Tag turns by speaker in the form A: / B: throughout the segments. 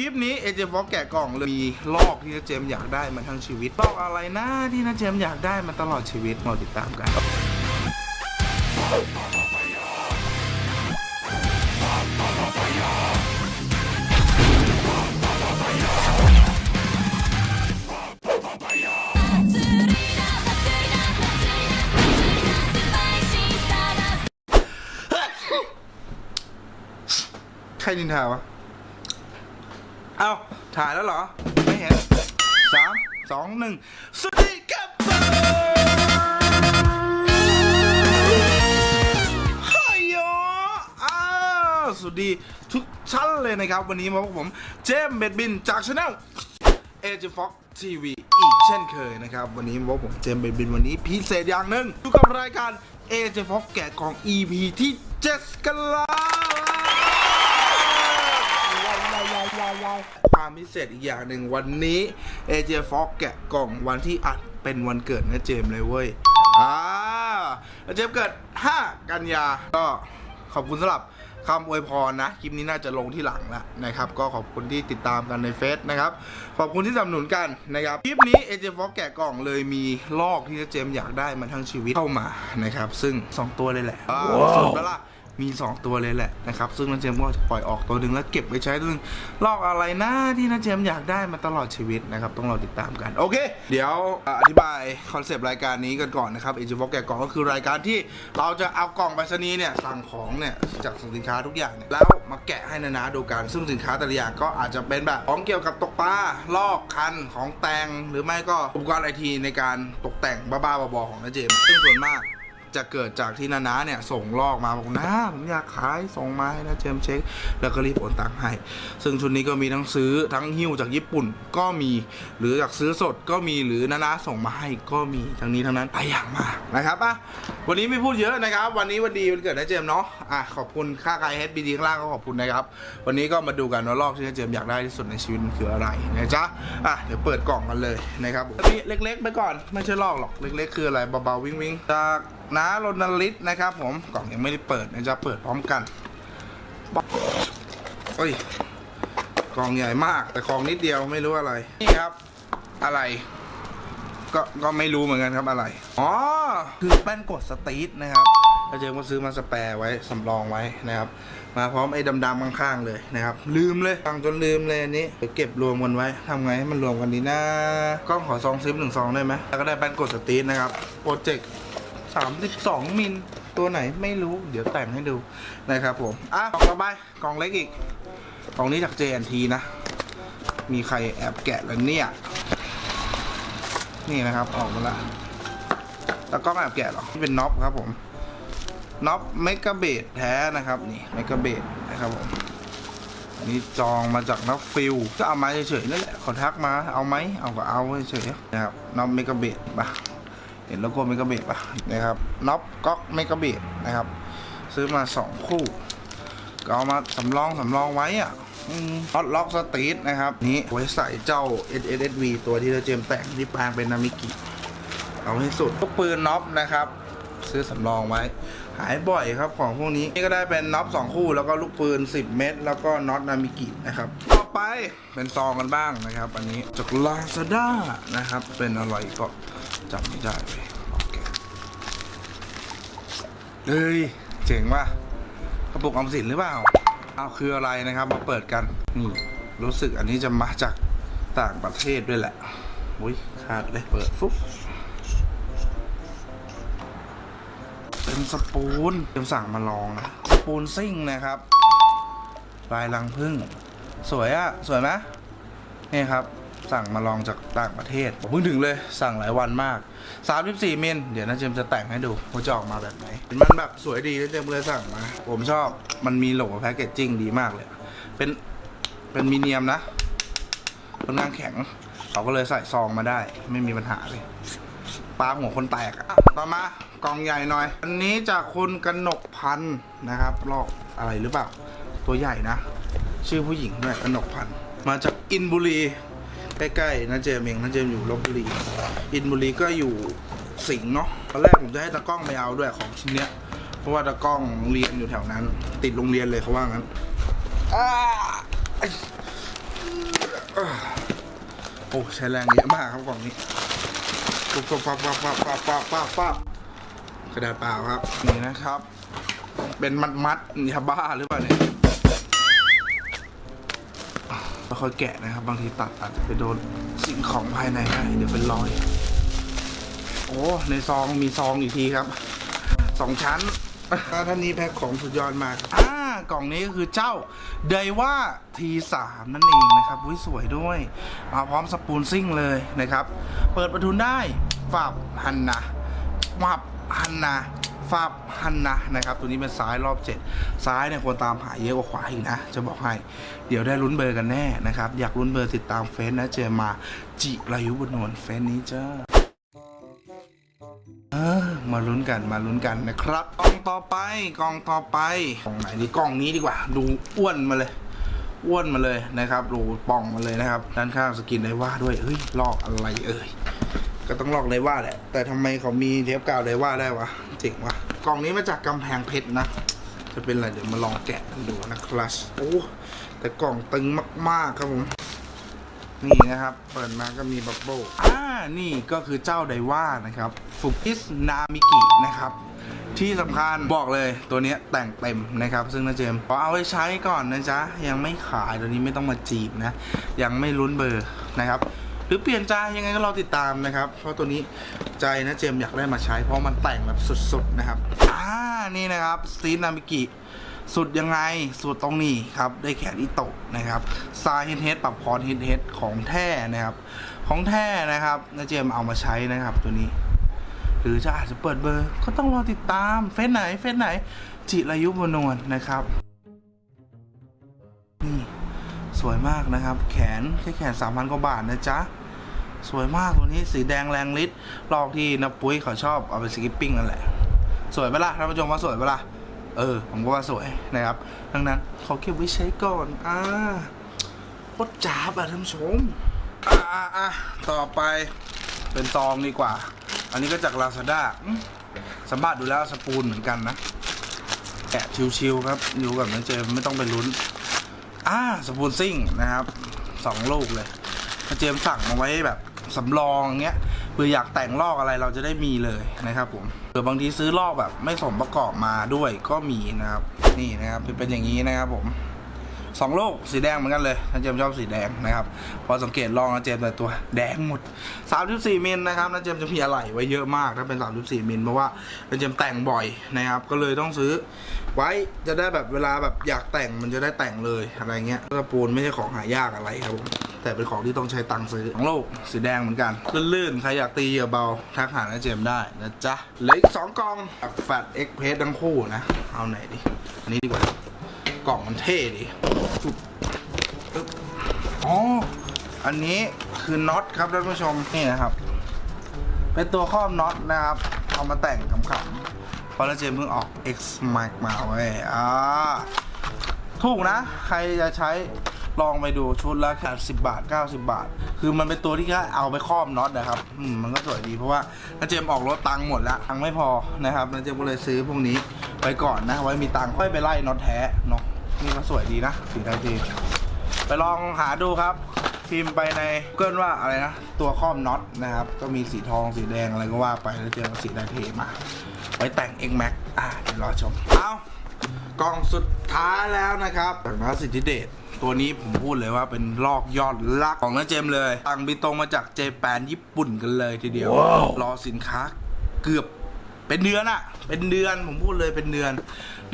A: คลิปนี้เอเจฟอกแกะกล่องเลยมีลอกที่นาเจมอยากได้มาทั้งชีวิตลอกอะไรนะที่นาเจมอยากได้มาตลอดชีวิตมาติดตามกันใครนินทาวะ เอ้า ถ่ายแล้วเหรอ ไม่เห็นสามสองหนึ่งสวัสดีครับฮายโยอ้าวสวัสดีทุกท่านเลยนะครับ วันนี้มาพบกับผมเจมส์เบดบินจากช anel เอเจฟ็อกทีวีอีกเช่นเคยนะครับ วันนี้มาพบกับผมเจมส์เบดบินวันนี้พิเศษอย่างหนึ่งอยู่กับรายการเอเจฟ็อกแกะกล่อง EP ที่7กันแล้ว ความพิเศษอีกอย่างหนึ่งวันนี้เอเจฟอกแกะกล่องวันที่อัดเป็นวันเกิดนะเจมส์เลยเว้ยอ่าเจมส์เกิด 5 กันยา ก็ขอบคุณสำหรับคำอวยพรนะ คลิปนี้น่าจะลงที่หลังแล้วนะครับ ก็ขอบคุณที่ติดตามกันในเฟซนะครับ ขอบคุณที่สนับสนุนกันนะครับ คลิปนี้เอเจฟอกแกะกล่องเลยมีลอกที่เจมส์อยากได้มาทั้งชีวิตเข้ามานะครับ ซึ่ง 2 ตัวเลยแหละสุดแล้วล่ะ มี 2 ตัวเลยแหละนะครับ ซึ่งน้าเจมก็จะปล่อยออกตัวหนึ่งแล้วเก็บไว้ใช้ตัวหนึงลอกอะไรนะที่น้าเจมอยากได้มาตลอดชีวิตนะครับ ต้องรอติดตามกัน โอเค เดี๋ยวออธิบายคอนเซปต์รายการนี้กันก่อนนะครับเอจิวอกแกะกล่องก็คือรายการที่เราจะเอากล่องไปรษณีย์เนี่ยสั่งของเนี่ยจากสินค้าทุกอย่างเนี่ยแล้วมาแกะให้นานาดูกัน ซึ่งสินค้าแต่ละอย่างก็อาจจะเป็นแบบของเกี่ยวกับตกปลาลอกคันของแต่งหรือไม่ก็อุปกรณ์ไอทีในการตกแต่งบ้าๆบอๆของน้าเจมซึ่งส่วนมาก จะเกิดจากที่นานาเนี่ยส่งลอกมาบอกนะผมอยากขายส่งมาให้นะเจมเช็ค แล้วก็รีบโอนตังค์ให้ ซึ่งชุดนี้ก็มีทั้งซื้อทั้งหิ้วจากญี่ปุ่นก็มีหรืออยากซื้อสดก็มีหรือนานาส่งมาให้ก็มีทั้งนี้ทั้งนั้นหลายอย่างมากนะครับอะวันนี้ไม่พูดเยอะนะครับ วันนี้วันดีวันเกิดนะเจมเนาะอะขอบคุณค่าไกด์เฮดบีดีข้างล่างก็ขอบคุณนะครับ วันนี้ก็มาดูกันว่าลอกที่นะเจมอยากได้ที่สุดในชีวิตคืออะไรนะจ๊ะอะเดี๋ยวเปิดกล่องกันเลยนะครับอันนี้เล็ก ๆ ไปก่อนไม่ใช่ลอกหรอกเล็ก ๆ คืออะไรเบาๆวิ่งๆจาก น้ารณลิตนะครับ ผมกล่องยังไม่ได้เปิดนะจะเปิดพร้อมกันเอ้ยกล่องใหญ่มาก แต่กล่องนิดเดียวไม่รู้อะไร นี่ครับ อะไร ก็ก็ไม่รู้เหมือนกันครับอะไร อ๋อ คือแป้นกดสตีทนะครับเราเจมก็ซื้อมาสแปร์ไว้สำรองไว้นะครับ มาพร้อมไอ้ดำๆข้างๆเลยนะครับ ลืมเลยฟังจนลืมเลยอันนี้เดี๋ยวเก็บรวมกันไว้ทำไงให้มันรวมกันดีนะกล้องขอซองซิปหนึ่งซองได้ไหมแล้วก็ได้แป้นกดสตีทนะครับโปรเจกต์ 32 มิลตัวไหนไม่รู้เดี๋ยวแต่งให้ดูนะครับผม อะกล่องต่อไปกล่องเล็กอีกกล่องนี้จาก JNT นะ มีใครแอบแกะแล้วเนี่ย นี่นะครับออกมาละแล้วก็แอบแกะหรอนี่เป็นน็อปครับผมน็อปเมกะเบดแท้นะครับนี่เมกะเบดนะครับผมอันนี้จองมาจากน็อปฟิลก็เอามาเฉยๆนั่นแหละเขาทักมาเอาไหมเอาก็เอาเฉยๆนะครับน็อปเมกะเบดปะ เห็นโลโก้เมกะเบดป่ะนะครับน็อปก๊อกเมกะเบดนะครับ ซื้อมา 2 คู่ ก็เอามาสำรองสำรองไว้อะฮอตล็อกสตรีทนะครับ นี้ไว้ใส่เจ้า SSV ตัวที่เราเจมแต่งที่แปลงเป็นนามิกิ เอาให้สุดพวกปืนน็อปนะครับ ซื้อสำรองไว้ หายบ่อยครับของพวกนี้ นี่ก็ได้เป็นน็อป2คู่ แล้วก็ลูกปืน 10 เม็ดแล้วก็น็อตนามิกินะครับต่อไปเป็นซองกันบ้างนะครับ อันนี้จากลาซาด้านะครับ เป็นอะไรก็ จำไม่ได้เลยโอเคเฮ้ยเจ๋งว่ะกระปุกออมสินหรือเปล่าเอาคืออะไรนะครับมาเปิดกันนี่รู้สึกอันนี้จะมาจากต่างประเทศด้วยแหละอุ้ยขาดเลยเปิดฟุ๊บเป็นสปูนเตรียมสั่งมาลองนะสปูนซิ่งนะครับลายรังพึ่ง สวยอะสวยไหมนี่ครับ สั่งมาลองจากต่างประเทศ ผมเพิ่งถึงเลยสั่งหลายวันมาก 34มิลเดี๋ยวนะเจมจะแต่งให้ดูว่าจะออกมาแบบไหน มันแบบสวยดีแล้วเจมเลยสั่งมา ผมชอบมันมีโหลแพคเกจจิ้งดีมากเลย เป็นเป็นมีเนียมนะค่อนข้างแข็ง เขาก็เลยใส่ซองมาได้ ไม่มีปัญหาเลยปลาหัวคนแตกต่อมากล่องใหญ่หน่อย อันนี้จากคุณกนกพันธ์นะครับลอกอะไรหรือเปล่า ตัวใหญ่นะ ชื่อผู้หญิงด้วยกนกพันธ์มาจากอินบุรี ใกล้ๆนะเจมเองนะเจมอยู่ลบบุรี อินบุรีก็อยู่สิงห์เนาะตอนแรกผมจะให้ตากล้องไปเอาด้วยของชิ้นเนี้ย เพราะว่าตากล้องเรียนอยู่แถวนั้น ติดโรงเรียนเลยเขาว่างั้นโอ้ใช้แรงเยอะมากครับกล่องนี้ปุ๊บปุ๊บปั๊บปั๊บปั๊บปั๊บปั๊บปั๊บปั๊บกระดาษเปล่าครับนี่นะครับ เป็นมัดมัดๆยาบ้าหรือเปล่าเนี่ย แล้วค่อยแกะนะครับ บางทีตัดอาจจะไปโดนสิ่งของภายในได้เดี๋ยวเป็นรอย โอ้ในซองมีซองอีกทีครับสองชั้นอ่าท่านนี้แพ็คของสุดยอดมากอ่ากล่องนี้ก็คือเจ้าไดว่า T3 นั่นเองนะครับวิสวยด้วยมาพร้อมสปูนซิ่งเลยนะครับ เปิดประทุนได้ฝับหันนะฝับหันนะ ฝับหันนะนะครับ ตัวนี้เป็นซ้ายรอบเจ็ดซ้ายเนี่ยควรตามหาเยอะกว่าขวาอีกนะ จะบอกให้ เดี๋ยวได้ลุ้นเบอร์กันแน่นะครับ อยากลุ้นเบอร์ติดตามเฟซนะ เจอมาจิรายุบุญนวลเฟซนี้จ้ามาลุ้นกันมาลุ้นกันนะครับกล่องต่อไปกล่องต่อไปกล่องไหนดีกล่องนี้ดีกว่า ดูอ้วนมาเลยอ้วนมาเลยนะครับดูป่องมาเลยนะครับ ด้านข้างสกินไดว่าด้วย เฮ้ย ลอกอะไรเอ่ย ก็ต้องลอกไดว่าแหละ แต่ทำไมเขามีเทปกาวไดว่าได้วะ เจ๋งว่ะกล่องนี้มาจากกำแพงเพชรนะ จะเป็นอะไรเดี๋ยวมาลองแกะกันดูนะครับโอ้แต่กล่องตึงมาก ๆ ครับผมนี่นะครับ เปิดมาก็มีบับเบิ้ลอ่า นี่ก็คือเจ้าไดว่านะครับฟุกิสนามิกินะครับ ที่สำคัญบอกเลยตัวนี้แต่งเต็มนะครับ ซึ่งนะเจมส์ขอเอาไว้ใช้ก่อนนะจ๊ะ ยังไม่ขายตัวนี้ไม่ต้องมาจีบนะ ยังไม่ลุ้นเบอร์นะครับ หรือเปลี่ยนใจยังไงก็รอติดตามนะครับ เพราะตัวนี้ใจนะเจมอยากได้มาใช้ เพราะมันแต่งแบบสุดๆนะครับอ่านี่นะครับสตีนนามิกิสุดยังไงสุดตรงนี้ครับ ได้แขนอิโตะนะครับซายเฮดเฮดปรับคอนเฮดเฮดของแท้นะครับ ของแท้นะครับนาเจมเอามาใช้นะครับตัวนี้ หรือจะอาจจะเปิดเบอร์ ก็ต้องรอติดตามเฟซไหนเฟซไหน จิรายุบนวลนะครับ สวยมากนะครับ แขนแค่แขนสามพันกว่าบาทนะจ๊ะ สวยมากตัวนี้สีแดงแรงฤทธิ์ลอกที่นับปุ้ยเขาชอบเอาไปสกิปปิ้งนั่นแหละ สวยไหมล่ะท่านผู้ชมว่าสวยไหมล่ะเออ ผมก็ว่าสวยนะครับดังนั้นขอเก็บไว้ใช้ก่อนอ่าโคตรจ้าบอะท่านผู้ชมอ่าอ่าอ่าต่อไปเป็นซองดีกว่า อันนี้ก็จาก Lazada อืมสัมผัสดูแล้วสปูนเหมือนกันนะแกะชิวๆครับอยู่กับน้องเจมไม่ต้องไปลุ้น อ่าสปูนซิ่งนะครับสองลูกเลยน้องเจมส์สั่งมาไว้แบบสำรองอย่างเงี้ยเพื่ออยากแต่งลอกอะไรเราจะได้มีเลยนะครับผมหรือบางทีซื้อลอกแบบไม่สมประกอบมาด้วยก็มีนะครับ นี่นะครับเป็นอย่างนี้นะครับผม สองโลกสีแดงเหมือนกันเลยน้าเจมชอบสีแดงนะครับพอสังเกตลองน้าเจมแต่ตัวแดงหมด 34มิลนะครับน้าเจมจะมีอะไรไว้เยอะมากถ้าเป็น 34มิลเพราะว่าน้าเจมแต่งบ่อยนะครับ ก็เลยต้องซื้อ ไว้จะได้แบบเวลาแบบอยากแต่งมันจะได้แต่งเลยอะไรเงี้ยตะปูนไม่ใช่ของหายากอะไรครับผมแต่เป็นของที่ต้องใช้ตังค์ซื้อสองโลกสีแดงเหมือนกันลื่นๆใครอยากตีเหยื่อเบาทักหาน้าเจมได้นะจ๊ะเหลืออีกสองกองแฟตเอ็กเพสทั้งคู่นะ เอาไหนดีอันนี้ดีกว่า กล่องมันเท่ดีปึ๊บปึ๊บอ๋อ อันนี้คือน็อตครับท่านผู้ชมนี่นะครับ เป็นตัวครอบน็อตนะครับ เอามาแต่งขำๆเพราะแล้วเจมเพิ่งออก X Max มาเว้ยอ่าถูกนะ ใครจะใช้ลองไปดูชุดละแค่สิบาท 90 บาท คือมันเป็นตัวที่แค่เอาไปครอบน็อตนะครับอืมมันก็สวยดีเพราะว่าน้าเจมออกรถตังค์หมดแล้วตังค์ไม่พอนะครับน้าเจมก็เลยซื้อพวกนี้ไปก่อนนะไว้มีตังค์ค่อยไปไล่น็อตแท้เนาะ นี่ก็สวยดีนะสีไทยทีไปลองหาดูครับพิมพ์ไปในเกิลว่าอะไรนะ ตัวครอบน็อตนะครับ ก็มีสีทองสีแดงอะไรก็ว่าไปแล้วเจอสีไทยเทมา ไว้แต่ง X Max อะเดี๋ยวรอชม เอากล่องสุดท้ายแล้วนะครับจากนัสิทธิเดชตัวนี้ผมพูดเลยว่าเป็นลอกยอดลักของน้าเจมส์เลยตังบิตรงมาจากเจแปนญี่ปุ่นกันเลยทีเดียวรอสินค้าเกือบเป็นเดือนอะเป็นเดือนผมพูดเลยเป็นเดือน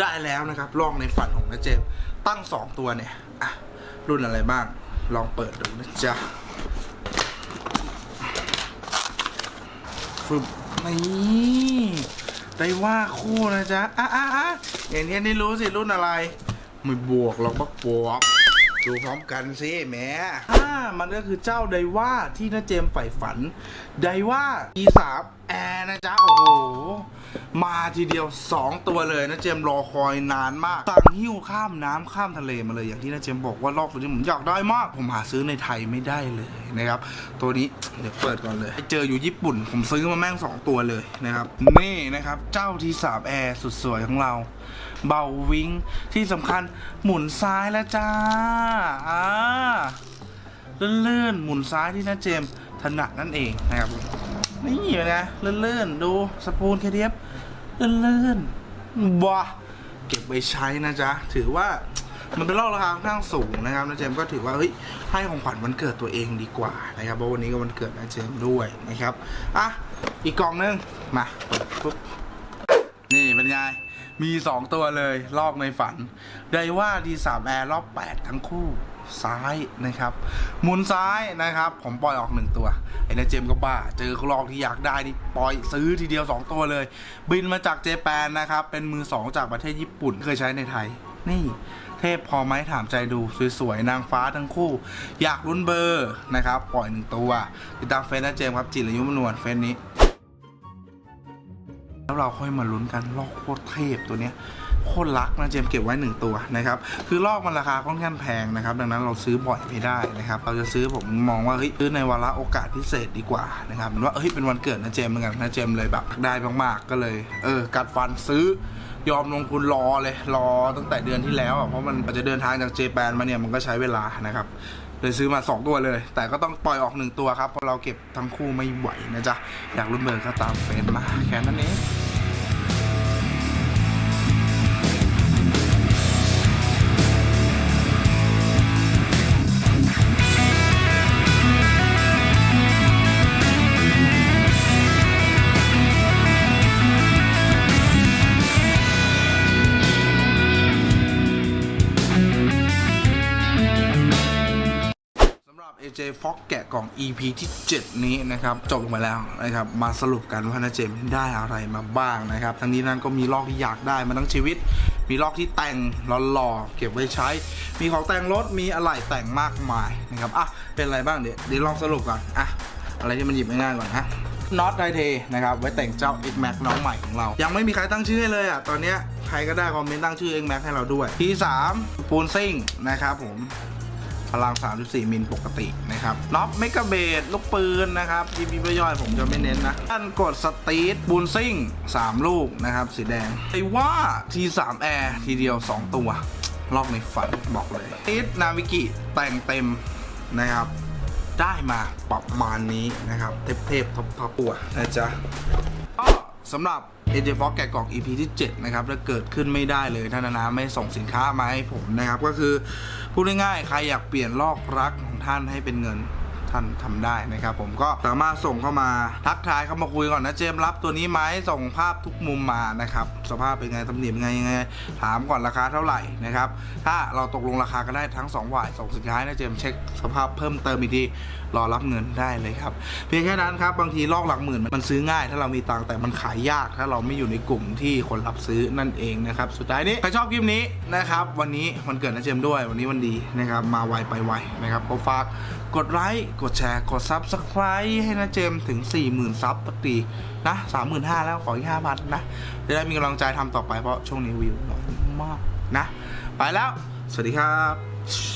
A: ได้แล้วนะครับลองในฝันของน้าเจมตั้งสองตัวเนี่ยอะรุ่นอะไรบ้าง ลองเปิดดูนะจ๊ะฟึบนี่ได้ว่าคู่นะจ๊ะอะอะอะอย่างนี้นี่รู้สิรุ่นอะไรไม่บวกหรอกบักบวกดูพร้อมกันสิแหมอ่ามันก็คือเจ้าไดว่าที่น้าเจมใฝ่ฝัน ไดว่า E3 Air นะจ๊ะ โอ้โห มาทีเดียว 2 ตัวเลยนะเจมรอคอยนานมากตังหิ้วข้ามน้ำข้ามทะเลมาเลยอย่างที่น้าเจมบอกว่ารอบตัวนี้ผมอยากได้มาก ผมหาซื้อในไทยไม่ได้เลยนะครับ ตัวนี้เดี๋ยวเปิดก่อนเลย เจออยู่ญี่ปุ่น ผมซื้อมาแม่ง 2 ตัวเลยนะครับนี่นะครับเจ้า T3 Air สุดสวยของเรา เบาวิงที่สำคัญหมุนซ้ายแล้วจ้าอ่าเลื่อนๆหมุนซ้ายที่นะเจมถนัดนั่นเองนะครับ นี่เป็นไงลื่นๆ ดูสปูนเคเดียบลื่นๆบ้าเก็บไว้ใช้นะจ๊ะ ถือว่ามันเป็นรอบราคาค่อนข้างสูงนะครับนะเจมก็ถือว่าเฮ้ยให้ของขวัญวันเกิดตัวเองดีกว่านะครับเพราะวันนี้ก็วันเกิดนะเจมด้วยนะครับอะอีกกล่องนึงมาปุ๊บนี่เป็นไงมี 2 ตัวเลยลอกในฝันไดว่าดีสามแอร์รอบ 8 ทั้งคู่ ซ้ายนะครับหมุนซ้ายนะครับ ผมปล่อยออก1ตัวไอ้นาเจมก็บ้า เจอลอกที่อยากได้นี่ปล่อยซื้อทีเดียว 2 ตัวเลย บินมาจากเจแปนนะครับ เป็นมือ 2 จากประเทศญี่ปุ่นเคยใช้ในไทย นี่เทพพอไหมถามใจดูสวยๆ นางฟ้าทั้งคู่ อยากลุ้นเบอร์นะครับ ปล่อยหนึ่งตัว ติดตามเฟซนะเจมครับ จิรายุมนวลเฟซนี้ แล้วเราค่อยมาลุ้นกันลอกโคตรเทพตัวเนี้ย โคตรรักนะเจมเก็บไว้หนึ่งตัวนะครับคือลอกมันราคาค่อนข้างแพงนะครับดังนั้นเราซื้อบ่อยไม่ได้นะครับเราจะซื้อผมมองว่าเฮ้ยซื้อในวาระโอกาสพิเศษดีกว่านะครับเหมือนว่าเฮ้ยเป็นวันเกิดนะเจมเหมือนกันนะเจมเลยแบบได้มากๆก็เลยเออกัดฟันซื้อยอมลงทุนรอเลยรอตั้งแต่เดือนที่แล้วอะเพราะมันจะเดินทางจากเจแปนมาเนี่ยมันก็ใช้เวลานะครับเลยซื้อมา 2 ตัวเลย แต่ก็ต้องปล่อยออก 1 ตัวครับ เพราะเราเก็บทั้งคู่ไม่ไหวนะจ๊ะ อยากรุ่นเบอร์ก็ตามเฟซมาแค่นั้นเอง AJ Fox แกะกล่อง EP ที่ 7 นี้นะครับ จบลงไปแล้วนะครับ มาสรุปกันว่านะเจมได้อะไรมาบ้างนะครับ ทั้งนี้นั้นก็มีลอกที่อยากได้มาทั้งชีวิต มีลอกที่แต่งหล่อๆเก็บไว้ใช้ มีของแต่งรถมีอะไหล่แต่งมากมายนะครับอะเป็นอะไรบ้างเดี๋ยวเดี๋ยวลองสรุปก่อนอะอะไรที่มันหยิบง่ายๆก่อนฮะน็อตไทเทนะครับ ไว้แต่งเจ้า X Max น้องใหม่ของเรา ยังไม่มีใครตั้งชื่อให้เลยอะ ตอนเนี้ยใครก็ได้คอมเมนต์ตั้งชื่อ X Max ให้เราด้วย ที่ 3 ปูนซิ่งนะครับผม พลัง 34 มิลปกตินะครับน็อปเมกะเบดลูกปืนนะครับยีบีย่อยผมจะไม่เน้นนะท่านกดสตีทบูนซิ่ง 3 ลูกนะครับ สีแดงไอว่า T3 Air ทีเดียว 2 ตัวลอกในฝันบอกเลยติดนาวิกิแต่งเต็มนะครับ ได้มาประมาณนี้นะครับ เทพๆท็อปทอปัวนะจ๊ะ สำหรับ AJ Fox แกะกล่อง EP ที่ 7 นะครับถ้าเกิดขึ้นไม่ได้เลยถ้านานาไม่ส่งสินค้ามาให้ผมนะครับ ก็คือพูดง่ายๆใครอยากเปลี่ยนลอกรักของท่านให้เป็นเงิน ท่านทำได้นะครับผมก็สามารถส่งเข้ามาทักทายเข้ามาคุยก่อนนะเจมรับตัวนี้ไหมส่งภาพทุกมุมมานะครับสภาพเป็นไงตำหนิเป็นไงยังไงถามก่อนราคาเท่าไหร่นะครับถ้าเราตกลงราคากันได้ทั้ง2ฝ่ายส่งสินค้านะเจมเช็คสภาพเพิ่มเติมอีกทีรอรับเงินได้เลยครับเพียงแค่นั้นครับบางทีลอกหลักหมื่นมันซื้อง่าย ถ้าเรามีตังแต่มันขายยาก ถ้าเราไม่อยู่ในกลุ่มที่คนรับซื้อนั่นเองนะครับสุดท้ายนี้ใครชอบคลิปนี้นะครับวันนี้วันเกิดนะเจมด้วยวันนี้วันดีนะครับมาไวไปไวนะครับก็ฝากกดไลค์กดแชร์ กดซับสไคร b e ให้นะเจมถึง 40,000ซับปกตินะ35,000แล้วขออีก5พันนะจะได้มีกำลังใจทำต่อไปเพราะช่วงนี้วิวน้อยมากนะ ไปแล้ว สวัสดีครับ